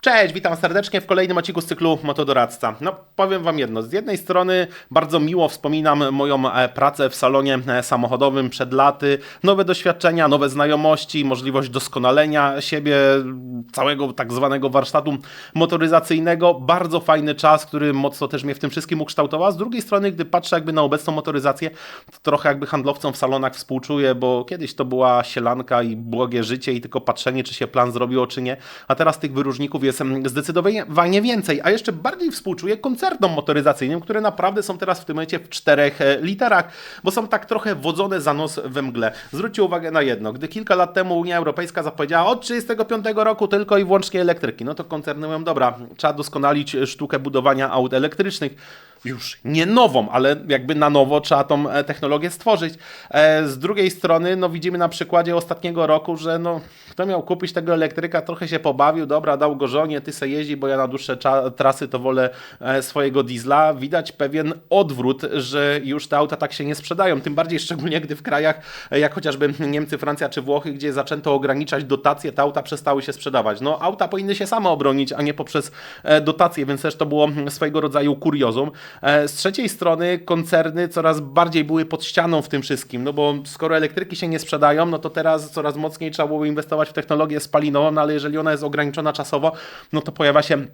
Cześć, witam serdecznie w kolejnym odcinku z cyklu Motodoradca. No, powiem Wam jedno. Z jednej strony bardzo miło wspominam moją e, pracę w salonie e, samochodowym przed laty. Nowe doświadczenia, nowe znajomości, możliwość doskonalenia siebie, całego tak zwanego warsztatu motoryzacyjnego. Bardzo fajny czas, który mocno też mnie w tym wszystkim ukształtował. Z drugiej strony, gdy patrzę jakby na obecną motoryzację, to trochę jakby handlowcom w salonach współczuję, bo kiedyś to była sielanka i błogie życie i tylko patrzenie, czy się plan zrobiło, czy nie. A teraz tych wyróżników jest zdecydowanie więcej, a jeszcze bardziej współczuję koncernom motoryzacyjnym, które naprawdę są teraz w tym momencie w czterech e, literach, bo są tak trochę wodzone za nos we mgle. Zwróćcie uwagę na jedno, gdy kilka lat temu Unia Europejska zapowiedziała od 35 roku tylko i wyłącznie elektryki, no to koncerny mówią, dobra, trzeba doskonalić sztukę budowania aut elektrycznych, już nie nową, ale jakby na nowo trzeba tą e, technologię stworzyć. E, Z drugiej strony, no widzimy na przykładzie ostatniego roku, że no, kto miał kupić tego elektryka, trochę się pobawił, dobra, dał go żonie, ty se jeździ, bo ja na dłuższe trasy to wolę e, swojego diesla. Widać pewien odwrót, że już te auta tak się nie sprzedają, tym bardziej szczególnie, gdy w krajach jak chociażby Niemcy, Francja czy Włochy, gdzie zaczęto ograniczać dotacje, te auta przestały się sprzedawać. No auta powinny się same obronić, a nie poprzez dotacje, więc też to było swojego rodzaju kuriozum. E, Z trzeciej strony koncerny coraz bardziej były pod ścianą w tym wszystkim, no bo skoro elektryki się nie sprzedają, no to teraz coraz mocniej trzeba było inwestować w technologię spalinową, no ale jeżeli ona jest ograniczona czasowo, no to pojawia się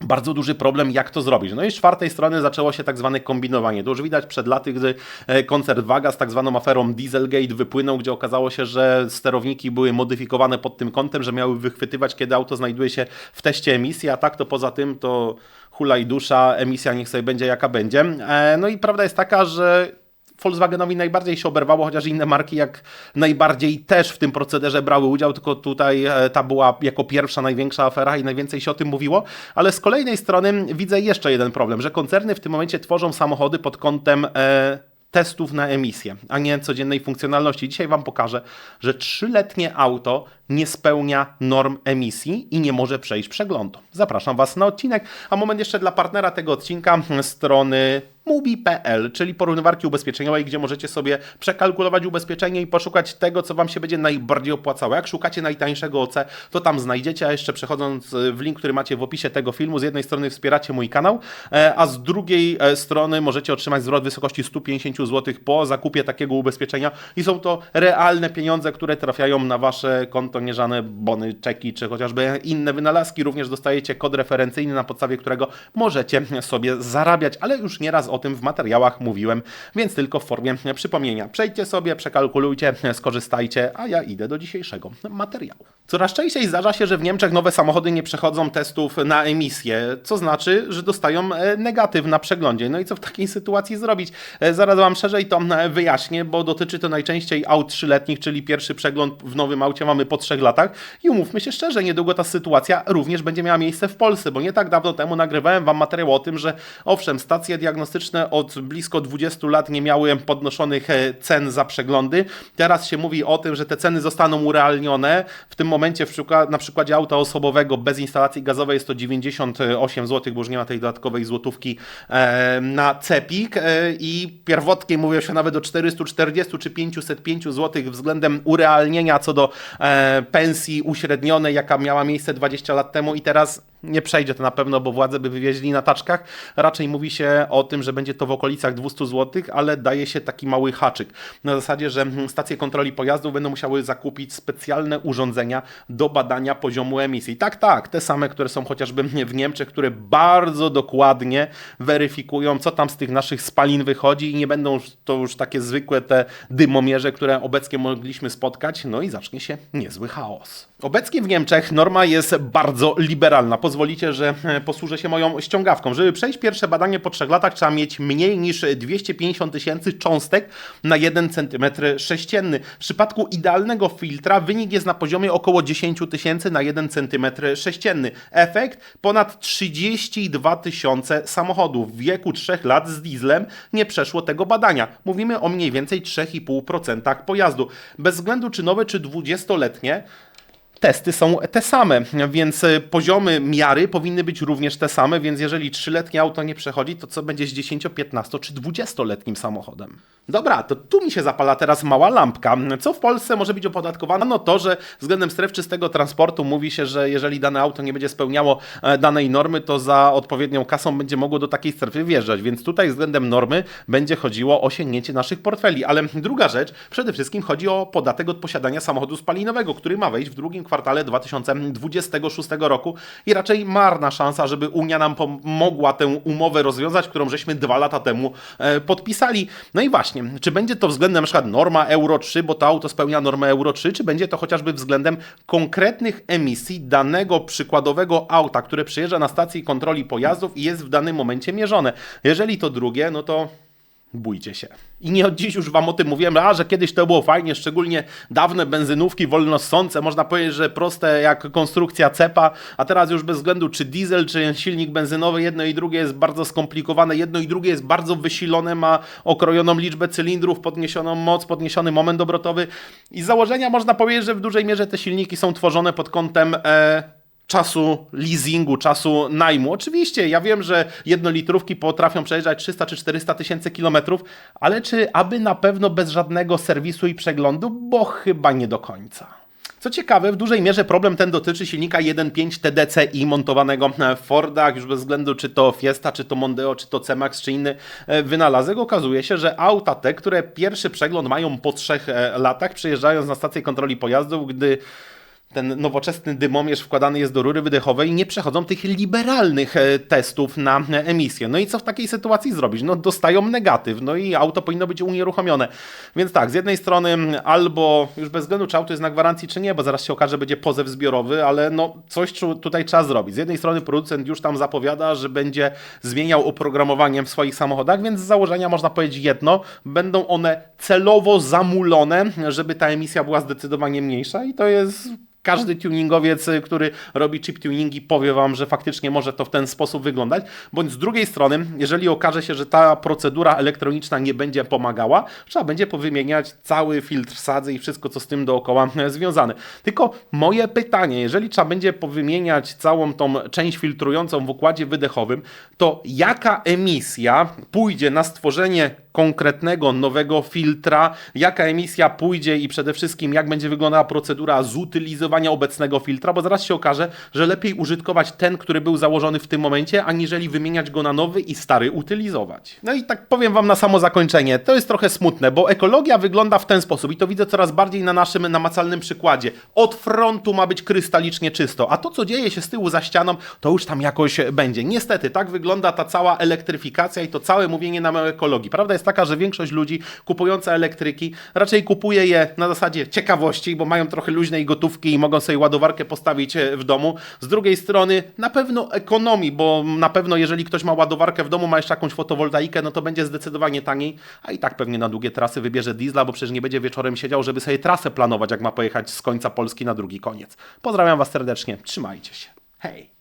bardzo duży problem, jak to zrobić. No i z czwartej strony zaczęło się tak zwane kombinowanie. To już widać przed laty, gdy e, koncert Waga z tak zwaną aferą Dieselgate wypłynął, gdzie okazało się, że sterowniki były modyfikowane pod tym kątem, że miały wychwytywać, kiedy auto znajduje się w teście emisji, a tak to poza tym to hula i dusza, emisja niech sobie będzie jaka będzie. E, No i prawda jest taka, że Volkswagenowi najbardziej się oberwało, chociaż inne marki jak najbardziej też w tym procederze brały udział, tylko tutaj e, ta była jako pierwsza największa afera i najwięcej się o tym mówiło, ale z kolejnej strony widzę jeszcze jeden problem, że koncerny w tym momencie tworzą samochody pod kątem e, testów na emisję, a nie codziennej funkcjonalności. Dzisiaj Wam pokażę, że trzyletnie auto nie spełnia norm emisji i nie może przejść przeglądu. Zapraszam Was na odcinek, a moment jeszcze dla partnera tego odcinka strony Mubi.pl, czyli porównywarki ubezpieczeniowej, gdzie możecie sobie przekalkulować ubezpieczenie i poszukać tego, co Wam się będzie najbardziej opłacało. Jak szukacie najtańszego OC, to tam znajdziecie, a jeszcze przechodząc y, w link, który macie w opisie tego filmu, z jednej strony wspieracie mój kanał, e, a z drugiej e, strony możecie otrzymać zwrot w wysokości 150 zł po zakupie takiego ubezpieczenia i są to realne pieniądze, które trafiają na Wasze konto, nie żadne bony, czeki, czy chociażby inne wynalazki. Również dostajecie kod referencyjny, na podstawie którego możecie sobie zarabiać, ale już nieraz o tym w materiałach mówiłem, więc tylko w formie przypomnienia. Przejdźcie sobie, przekalkulujcie, skorzystajcie, a ja idę do dzisiejszego materiału. Coraz częściej zdarza się, że w Niemczech nowe samochody nie przechodzą testów na emisję, co znaczy, że dostają e, negatyw na przeglądzie. No i co w takiej sytuacji zrobić? E, Zaraz Wam szerzej to e, wyjaśnię, bo dotyczy to najczęściej aut trzyletnich, czyli pierwszy przegląd w nowym aucie mamy po trzech latach i umówmy się szczerze, niedługo ta sytuacja również będzie miała miejsce w Polsce, bo nie tak dawno temu nagrywałem Wam materiał o tym, że owszem, stacje diagnostyczne od blisko 20 lat nie miały podnoszonych e, cen za przeglądy. Teraz się mówi o tym, że te ceny zostaną urealnione. W tym momencie na przykładzie auta osobowego bez instalacji gazowej jest to 98 zł, bo już nie ma tej dodatkowej złotówki e, na cepik e, i pierwotnie mówiło się nawet o 440 czy 505 zł względem urealnienia co do pensji uśrednionej, jaka miała miejsce 20 lat temu i teraz nie przejdzie to na pewno, bo władze by wywieźli na taczkach. Raczej mówi się o tym, że będzie to w okolicach 200 zł, ale daje się taki mały haczyk. Na zasadzie, że stacje kontroli pojazdów będą musiały zakupić specjalne urządzenia do badania poziomu emisji. Tak, tak, te same, które są chociażby w Niemczech, które bardzo dokładnie weryfikują, co tam z tych naszych spalin wychodzi i nie będą to już takie zwykłe te dymomierze, które obecnie mogliśmy spotkać, no i zacznie się niezły chaos. Obecnie w Niemczech norma jest bardzo liberalna. Pozwolicie, że e, posłużę się moją ściągawką. Żeby przejść pierwsze badanie po trzech latach, trzeba mieć mniej niż 250 tysięcy cząstek na 1 cm sześcienny. W przypadku idealnego filtra wynik jest na poziomie około 10 tysięcy na 1 cm sześcienny. Efekt ponad 32 tysiące samochodów w wieku 3 lat z dieslem nie przeszło tego badania. Mówimy o mniej więcej 3,5% pojazdu. Bez względu czy nowe, czy 20-letnie, testy są te same, więc e, poziomy miary powinny być również te same, więc jeżeli trzyletnie auto nie przechodzi, to co będzie z 10, 15 czy 20-letnim samochodem? Dobra, to tu mi się zapala teraz mała lampka. Co w Polsce może być opodatkowane? No to, że względem stref czystego transportu mówi się, że jeżeli dane auto nie będzie spełniało e, danej normy, to za odpowiednią kasą będzie mogło do takiej strefy wjeżdżać, więc tutaj względem normy będzie chodziło o sięgnięcie naszych portfeli. Ale druga rzecz, przede wszystkim chodzi o podatek od posiadania samochodu spalinowego, który ma wejść w drugim kwartale 2026 roku i raczej marna szansa, żeby Unia nam pomogła tę umowę rozwiązać, którą żeśmy dwa lata temu e, podpisali. No i właśnie, czy będzie to względem na przykład norma Euro 3, bo to auto spełnia normę Euro 3, czy będzie to chociażby względem konkretnych emisji danego przykładowego auta, które przyjeżdża na stacji kontroli pojazdów i jest w danym momencie mierzone. Jeżeli to drugie, no to bójcie się. I nie od dziś już wam o tym mówiłem, a że kiedyś to było fajnie, szczególnie dawne benzynówki wolnossące, można powiedzieć, że proste jak konstrukcja cepa, a teraz już bez względu czy diesel, czy silnik benzynowy, jedno i drugie jest bardzo skomplikowane, jedno i drugie jest bardzo wysilone, ma okrojoną liczbę cylindrów, podniesioną moc, podniesiony moment obrotowy i z założenia można powiedzieć, że w dużej mierze te silniki są tworzone pod kątem e, czasu leasingu, czasu najmu. Oczywiście, ja wiem, że jednolitrówki potrafią przejeżdżać 300 czy 400 tysięcy kilometrów, ale czy aby na pewno bez żadnego serwisu i przeglądu? Bo chyba nie do końca. Co ciekawe, w dużej mierze problem ten dotyczy silnika 1.5 TDCi montowanego w Fordach, już bez względu czy to Fiesta, czy to Mondeo, czy to C-Max, czy inny e, wynalazek. Okazuje się, że auta te, które pierwszy przegląd mają po trzech e, latach, przyjeżdżając na stację kontroli pojazdów, gdy ten nowoczesny dymomierz wkładany jest do rury wydechowej i nie przechodzą tych liberalnych e, testów na emisję. No i co w takiej sytuacji zrobić? No dostają negatyw, no i auto powinno być unieruchomione. Więc tak, z jednej strony albo już bez względu czy auto jest na gwarancji czy nie, bo zaraz się okaże, że będzie pozew zbiorowy, ale no coś tutaj trzeba zrobić. Z jednej strony producent już tam zapowiada, że będzie zmieniał oprogramowanie w swoich samochodach, więc z założenia można powiedzieć jedno, będą one celowo zamulone, żeby ta emisja była zdecydowanie mniejsza i to jest każdy tuningowiec, y, który robi chip tuningi, powie Wam, że faktycznie może to w ten sposób wyglądać. Bądź z drugiej strony, jeżeli okaże się, że ta procedura elektroniczna nie będzie pomagała, trzeba będzie powymieniać cały filtr sadzy i wszystko, co z tym dookoła e, związane. Tylko moje pytanie, jeżeli trzeba będzie powymieniać całą tą część filtrującą w układzie wydechowym, to jaka emisja pójdzie na stworzenie konkretnego nowego filtra, jaka emisja pójdzie i przede wszystkim jak będzie wyglądała procedura zutylizowania obecnego filtra, bo zaraz się okaże, że lepiej użytkować ten, który był założony w tym momencie, aniżeli wymieniać go na nowy i stary utylizować. No i tak powiem Wam na samo zakończenie, to jest trochę smutne, bo ekologia wygląda w ten sposób i to widzę coraz bardziej na naszym namacalnym przykładzie. Od frontu ma być krystalicznie czysto, a to co dzieje się z tyłu za ścianą, to już tam jakoś będzie. Niestety, tak wygląda ta cała elektryfikacja i to całe mówienie nam o ekologii. Prawda jest taka, że większość ludzi kupująca elektryki raczej kupuje je na zasadzie ciekawości, bo mają trochę luźnej gotówki i mogą sobie ładowarkę postawić e, w domu. Z drugiej strony na pewno ekonomii, bo na pewno jeżeli ktoś ma ładowarkę w domu, ma jeszcze jakąś fotowoltaikę, no to będzie zdecydowanie taniej, a i tak pewnie na długie trasy wybierze diesla, bo przecież nie będzie wieczorem siedział, żeby sobie trasę planować, jak ma pojechać z końca Polski na drugi koniec. Pozdrawiam Was serdecznie, trzymajcie się. Hej!